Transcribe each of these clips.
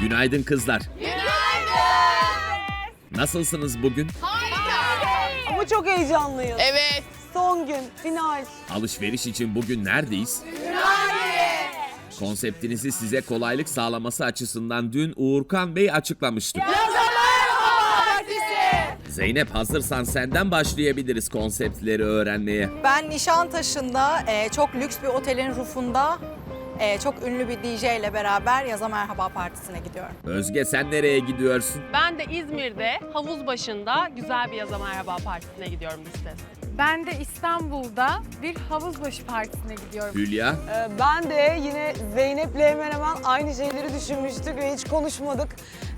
Günaydın kızlar. Nasılsınız bugün? Ama çok heyecanlıyız. Evet. Son gün, final. Alışveriş için bugün neredeyiz? Konseptinizi size kolaylık sağlaması açısından dün Uğurkan Bey açıklamıştı. Zeynep hazırsan senden başlayabiliriz konseptleri öğrenmeye. Ben Nişantaşı'nda e, çok lüks bir otelin rufunda e, çok ünlü bir DJ ile beraber Yaza Merhaba Partisi'ne gidiyorum. Özge sen nereye gidiyorsun? Ben de İzmir'de havuz başında güzel bir yaza merhaba partisine gidiyorum listes. Ben de İstanbul'da bir havuzbaşı partisine gidiyorum. Hülya, Ee, ben de yine Zeynep'le hemen hemen aynı şeyleri düşünmüştük ve hiç konuşmadık.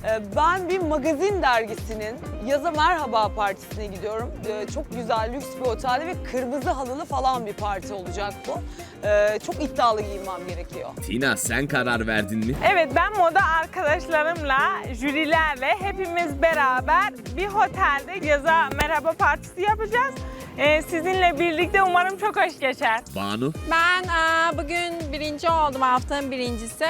Ee, ben bir magazin dergisinin Yaza Merhaba Partisi'ne gidiyorum. Ee, çok güzel, lüks bir otelde ve kırmızı halılı falan bir parti olacak bu. Ee, çok iddialı giyinmem gerekiyor. Tina sen karar verdin mi? Evet ben moda arkadaşlarımla, jürilerle hepimiz beraber bir otelde yaza merhaba partisi yapacağız. Ee, sizinle birlikte umarım çok hoş geçer. Banu, Ben eee, bugün birinci oldum haftanın birincisi.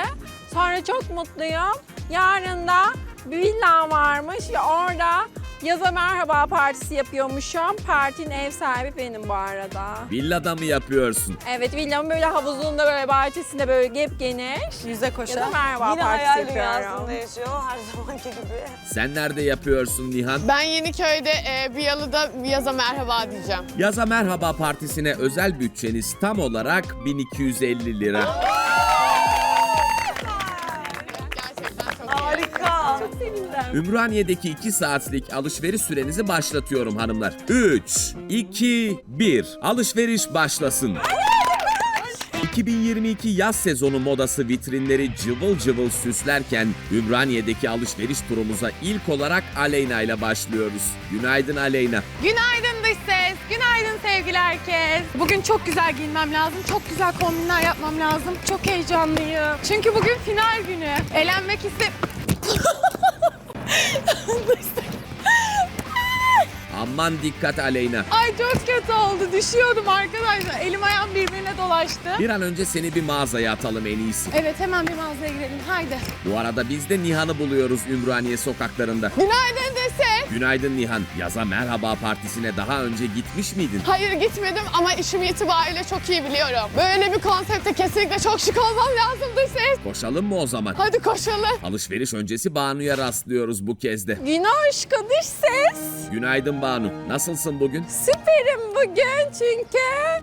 Sonra çok mutluyum. Yarın da bir villam varmış ve orada yaza merhaba partisi yapıyormuşum. Partinin ev sahibi benim bu arada. villada mı yapıyorsun? Evet villamın böyle havuzunda böyle bahçesinde böyle gep geniş. Yüze Yaza koşa. merhaba Yine partisi hayal yapıyorum. dünyasında yaşıyor her zamanki gibi. Sen nerede yapıyorsun Nihan? Ben Yeniköy'de e, bir yalıda bir yaza merhaba diyeceğim. Yaza Merhaba Partisi'ne özel bütçeniz tam olarak 1250 lira. Ümraniye'deki 2 saatlik alışveriş sürenizi başlatıyorum hanımlar. 3, 2, 1. Alışveriş başlasın. 2022 yaz sezonu modası vitrinleri cıvıl cıvıl süslerken Ümraniye'deki alışveriş turumuza ilk olarak Aleyna ile başlıyoruz. Günaydın Aleyna. Günaydın dış ses, günaydın sevgili herkes. Bugün çok güzel giyinmem lazım, çok güzel kombinler yapmam lazım. Çok heyecanlıyım. Çünkü bugün final günü. Elenmek iste... Aman dikkat Aleyna. Ay çok kötü oldu, düşüyordum arkadaşlar. Elim ayağım birbirine dolaştı. Bir an önce seni bir mağazaya atalım en iyisi. Evet hemen bir mağazaya girelim, haydi. Bu arada biz de Nihan'ı buluyoruz Ümraniye sokaklarında. Günaydın dese. Günaydın Nihan. Yaza Merhaba Partisi'ne daha önce gitmiş miydin? Hayır gitmedim ama işim itibariyle çok iyi biliyorum. Böyle bir konsepte kesinlikle çok şık olmam lazım ses. Koşalım mı o zaman? Hadi koşalım. Alışveriş öncesi Banu'ya rastlıyoruz bu kez de. Günaş dış ses. Günaydın Banu. Nasılsın bugün? Süperim bugün çünkü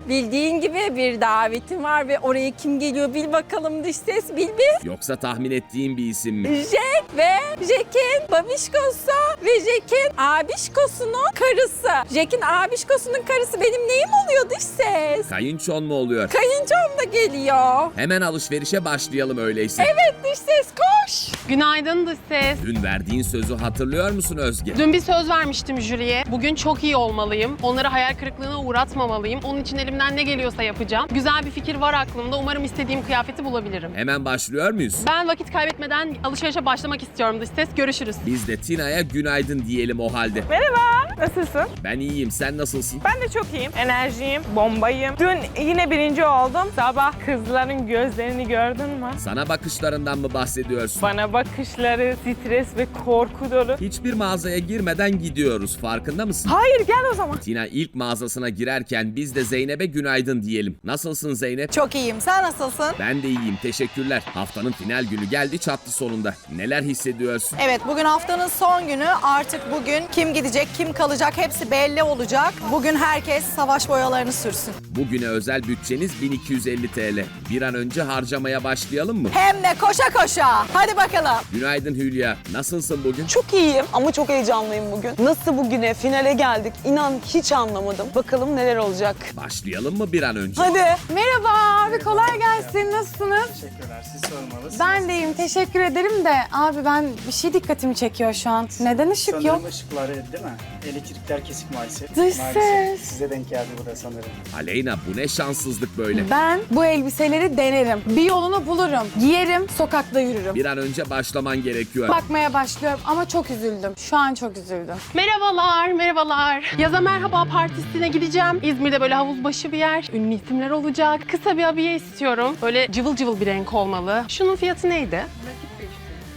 bildiğin gibi bir davetim var ve oraya kim geliyor bil bakalım dış ses bil bil. Yoksa tahmin ettiğin bir isim mi? Jack ve Jack'in babişkosu ve Jack'in abişkosunun karısı. Jack'in abişkosunun karısı benim neyim oluyor dış ses? Kayınçon mu oluyor? Kayınçom da geliyor. Hemen alışverişe başlayalım öyleyse. Evet dış ses koş. Günaydın dış ses. Dün verdiğin sözü hatırlıyor musun Özge? Dün bir söz vermiştim jüriye. Bugün çok iyi olmalıyım. Onları hayal kırıklığına uğratmamalıyım. Onun için elimden ne geliyorsa yapacağım. Güzel bir fikir var aklımda. Umarım istediğim kıyafeti bulabilirim. Hemen başlıyor muyuz? Ben vakit kaybetmeden alışverişe başlamak istiyorum dış ses. Görüşürüz. Biz de Tina'ya günaydın diyelim o halde. Merhaba, nasılsın? Ben iyiyim, sen nasılsın? Ben de çok iyiyim. Enerjiyim, bombayım. Dün yine birinci oldum. Sabah kızların gözlerini gördün mü? Sana bakışlarından mı bahsediyorsun? Bana bakışları, stres ve korku dolu. Hiçbir mağazaya girmeden gidiyoruz, farkında mısın? Hayır gel o zaman. Tina ilk mağazasına girerken biz de Zeynep'e günaydın diyelim. Nasılsın Zeynep? Çok iyiyim. Sen nasılsın? Ben de iyiyim, teşekkürler. Haftanın final günü geldi çattı sonunda. Neler hissediyorsun? Evet bugün haftanın son günü. Artık bugün kim gidecek, kim kalacak hepsi belli olacak. Bugün herkes savaş boyalarını sürsün. Bugüne özel bütçeniz 1250 TL. Bir an önce harcamaya başlayalım mı? Hem de koşa koşa. Hadi bakalım. Günaydın Hülya. Nasılsın bugün? Çok iyiyim ama çok heyecanlıyım bugün. Nasıl bugüne, finale geldik inan hiç anlamadım. Bakalım neler olacak. Başlayalım mı bir an önce? Hadi. Merhaba abi, kolay gelsin. Nasılsınız? Teşekkürler. Siz sormalı. Ben de iyiyim, teşekkür ederim de abi ben bir şey dikkatimi çekiyor şu an. Neden ışık Sanırım yok? ışıkları değil mi? Elektrikler kesik maalesef. Dış maalesef. ses. Size denk geldi bu da sanırım. Aleyna bu ne şanssızlık böyle. Ben bu elbiseleri denerim. Bir yolunu bulurum. Giyerim, sokakta yürürüm. Bir an önce başlaman gerekiyor. Bakmaya başlıyorum ama çok üzüldüm. Şu an çok üzüldüm. Merhabalar, merhabalar. Yaza Merhaba Partisi'ne gideceğim. İzmir'de böyle havuz başı bir yer. Ünlü isimler olacak. Kısa bir abiye istiyorum. Böyle cıvıl cıvıl bir renk olmalı. Şunun fiyatı neydi?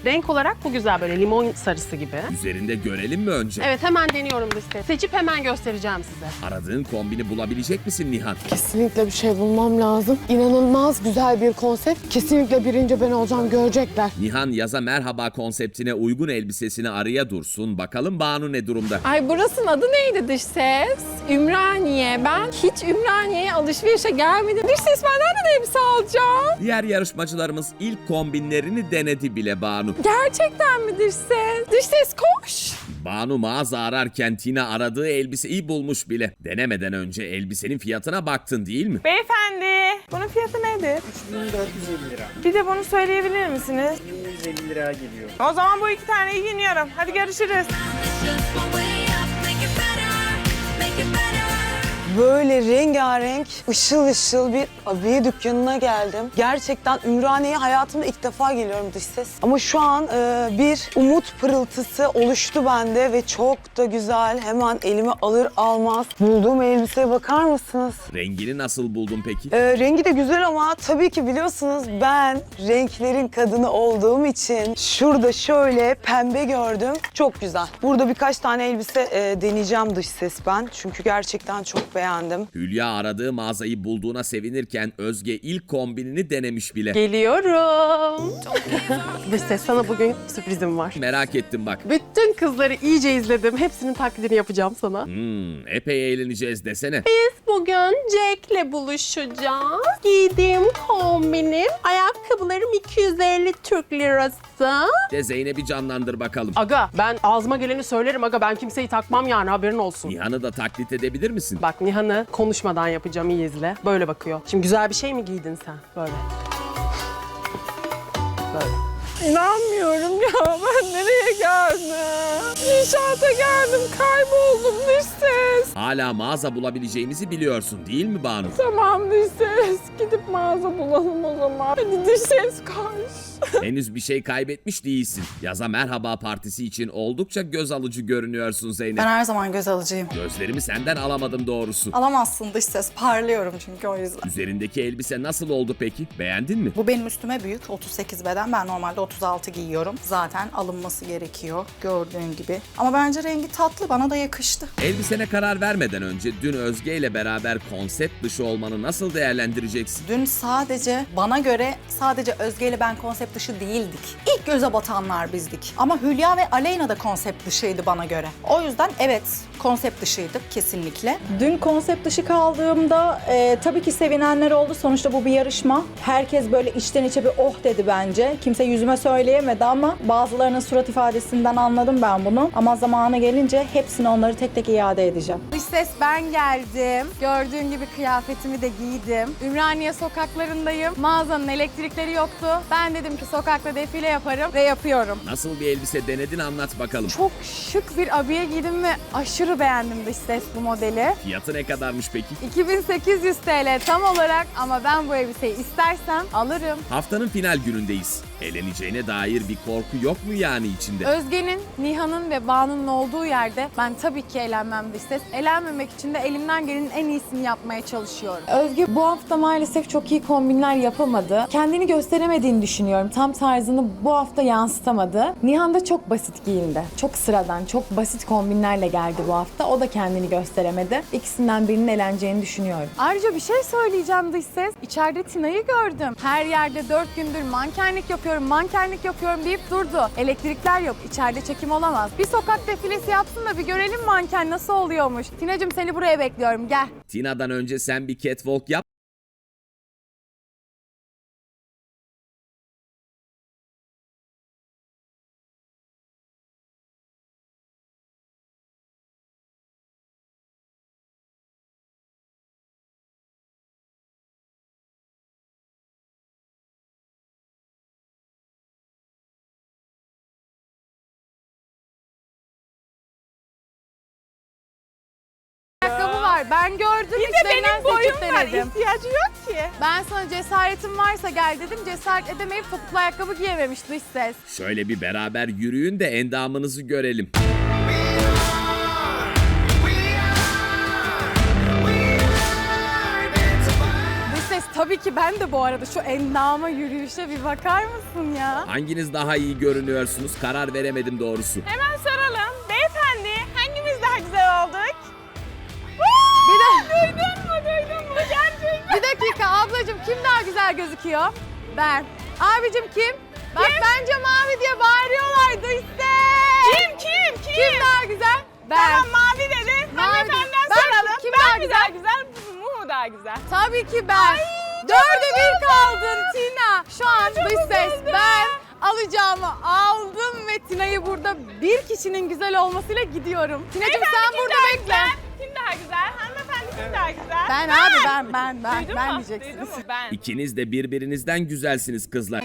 Renk olarak bu güzel böyle limon sarısı gibi. Üzerinde görelim mi önce? Evet hemen deniyorum ses. Seçip hemen göstereceğim size. Aradığın kombini bulabilecek misin Nihan? Kesinlikle bir şey bulmam lazım. İnanılmaz güzel bir konsept. Kesinlikle birinci ben olacağım görecekler. Nihan yaza merhaba konseptine uygun elbisesini araya dursun. Bakalım Banu ne durumda? Ay burasının adı neydi dış ses? Ümraniye. Ben hiç Ümraniye'ye alışverişe gelmedim. Dış ses ben nereden elbise alacağım? Diğer yarışmacılarımız ilk kombinlerini denedi bile Banu. Gerçekten mi dış ses? Dış ses koş. Banu mağaza ararken Tina aradığı elbiseyi bulmuş bile. Denemeden önce elbisenin fiyatına baktın değil mi? Beyefendi, bunun fiyatı nedir? 3450 lira. Bir de bunu söyleyebilir misiniz? 1150 lira geliyor. O zaman bu iki taneyi giyiniyorum. Hadi görüşürüz. Böyle rengarenk, ışıl ışıl bir abiye dükkanına geldim. Gerçekten Ümraniye'ye hayatımda ilk defa geliyorum dış ses. Ama şu an e, bir umut pırıltısı oluştu bende ve çok da güzel. Hemen elime alır almaz bulduğum elbiseye bakar mısınız? Rengini nasıl buldun peki? E, rengi de güzel ama tabii ki biliyorsunuz ben renklerin kadını olduğum için şurada şöyle pembe gördüm. Çok güzel. Burada birkaç tane elbise e, deneyeceğim dış ses ben. Çünkü gerçekten çok beğendim. Hülya aradığı mağazayı bulduğuna sevinirken Özge ilk kombinini denemiş bile. Geliyorum. ses sana bugün sürprizim var. Merak ettim bak. Bütün kızları iyice izledim. Hepsinin taklidini yapacağım sana. Hmm, epey eğleneceğiz desene. Bugün Jack'le buluşacağız. Giydiğim kombinim, ayakkabılarım 250 Türk lirası. De Zeynep'i canlandır bakalım. Aga ben ağzıma geleni söylerim aga ben kimseyi takmam yani haberin olsun. Nihan'ı da taklit edebilir misin? Bak Nihan'ı konuşmadan yapacağım iyi izle. Böyle bakıyor. Şimdi güzel bir şey mi giydin sen? Böyle. Böyle. İnanmıyorum ya ben nereye geldim? İnşaata geldim kayboldum dış ses. Hala mağaza bulabileceğimizi biliyorsun değil mi Banu? Tamam dış ses gidip mağaza bulalım o zaman. Hadi dış ses koş. Henüz bir şey kaybetmiş değilsin. Yaza merhaba partisi için oldukça göz alıcı görünüyorsun Zeynep. Ben her zaman göz alıcıyım. Gözlerimi senden alamadım doğrusu. Alamazsın dış ses. Parlıyorum çünkü o yüzden. Üzerindeki elbise nasıl oldu peki? Beğendin mi? Bu benim üstüme büyük. 38 beden. Ben normalde 36 giyiyorum. Zaten alınması gerekiyor gördüğün gibi. Ama bence rengi tatlı. Bana da yakıştı. Elbisene karar vermeden önce dün Özge ile beraber konsept dışı olmanı nasıl değerlendireceksin? Dün sadece bana göre sadece Özge ile ben konsept dışı değildik. İlk göze batanlar bizdik. Ama Hülya ve Aleyna da konsept dışıydı bana göre. O yüzden evet konsept dışıydık kesinlikle. Dün konsept dışı kaldığımda e, tabii ki sevinenler oldu. Sonuçta bu bir yarışma. Herkes böyle içten içe bir oh dedi bence. Kimse yüzüme söyleyemedi ama bazılarının surat ifadesinden anladım ben bunu. Ama zamanı gelince hepsini onları tek tek iade edeceğim. Dış ses ben geldim. Gördüğün gibi kıyafetimi de giydim. Ümraniye sokaklarındayım. Mağazanın elektrikleri yoktu. Ben dedim ki sokakta defile yaparım ve yapıyorum. Nasıl bir elbise denedin anlat bakalım. Çok şık bir abiye giydim ve aşırı beğendim dış ses bu modeli. Fiyatı ne kadarmış peki? 2800 TL tam olarak ama ben bu elbiseyi istersem alırım. Haftanın final günündeyiz. Eğleneceğine dair bir korku yok mu yani içinde? Özge'nin, Nihan'ın ve Banu'nun olduğu yerde ben tabii ki eğlenmem dış ses. Eğlenmemek için de elimden gelenin en iyisini yapmaya çalışıyorum. Özge bu hafta maalesef çok iyi kombinler yapamadı. Kendini gösteremediğini düşünüyorum. Tam tarzını bu hafta yansıtamadı. Nihan da çok basit giyindi. Çok sıradan, çok basit kombinlerle geldi bu hafta. O da kendini gösteremedi. İkisinden birinin eğleneceğini düşünüyorum. Ayrıca bir şey söyleyeceğim dış ses. İçeride Tina'yı gördüm. Her yerde dört gündür mankenlik yapıyorum, mankenlik yapıyorum deyip durdu. Elektrikler yok, içeride çekim olamaz. Bir sokak defilesi yapsın da bir görelim manken nasıl oluyormuş. Tina'cığım seni buraya bekliyorum, gel. Tina'dan önce sen bir catwalk yap. Var, ben gördüm. Bir de benim boyum var. denedim. İhtiyacı yok ki. Ben sana cesaretin varsa gel dedim. Cesaret edemeyip topuklu ayakkabı giyememiş dış ses. Şöyle bir beraber yürüyün de endamınızı görelim. Dış ses Tabii ki ben de bu arada şu endama yürüyüşe bir bakar mısın ya? Hanginiz daha iyi görünüyorsunuz? Karar veremedim doğrusu. Hemen soralım. Güzel gözüküyor? Ben. Abicim kim? Bak bence mavi diye bağırıyorlardı işte. Kim kim kim? Kim daha güzel? Ben. Tamam mavi dedi. Mavi. Hanımefendiden Ben- soralım. kim ben daha mi güzel? daha güzel? Bu mu daha güzel? Tabii ki ben. Dörde bir kaldın Tina. Şu an dış ses ben alacağımı aldım ve Tina'yı burada bir kişinin güzel olmasıyla gidiyorum. Tina'cığım sen kim burada bekle. güzel? Daha güzel? Ben abi ben ben ben Duydun ben mu? diyeceksiniz. Duydun mu? Ben. İkiniz de birbirinizden güzelsiniz kızlar.